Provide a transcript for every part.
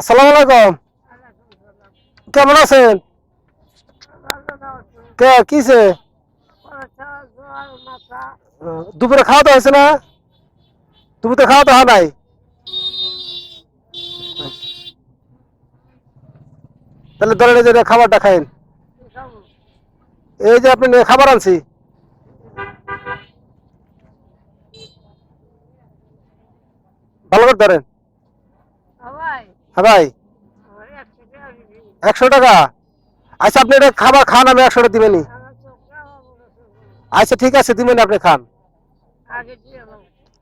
আসসালামু আলাইকুম। কেমন আছেন? কে আহ, দুপুরে খাওয়া দাওয়া হয়েছে না? খাওয়া দাওয়া হয় নাই? তাহলে ধরেন যে খাবারটা খাইন। এই যে আপনি খাবার আনছি। ভালো করে ধরেন। হ্যাঁ ভাই। একশো টাকা? আচ্ছা আপনি এটা খাবার খান, আমি একশো টাকা দিবেনি। আচ্ছা ঠিক আছে, দিবেন, আপনি খান।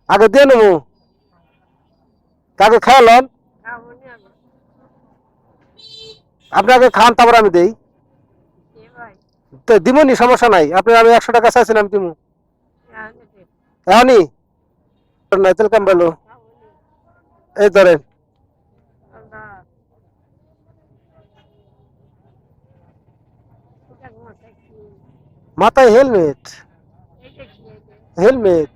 আগে দিয়ে নেব। কাকে খাওয়ালাম আপনি আগে খান, তারপর আমি দেই। দিবনি সমস্যা নাই। আপনি, আমি একশো টাকা চাইছেন, আমি দিব এখনই? নাই খাব নি এই ধরেন। মাথায় হেলমেট? হেলমেট?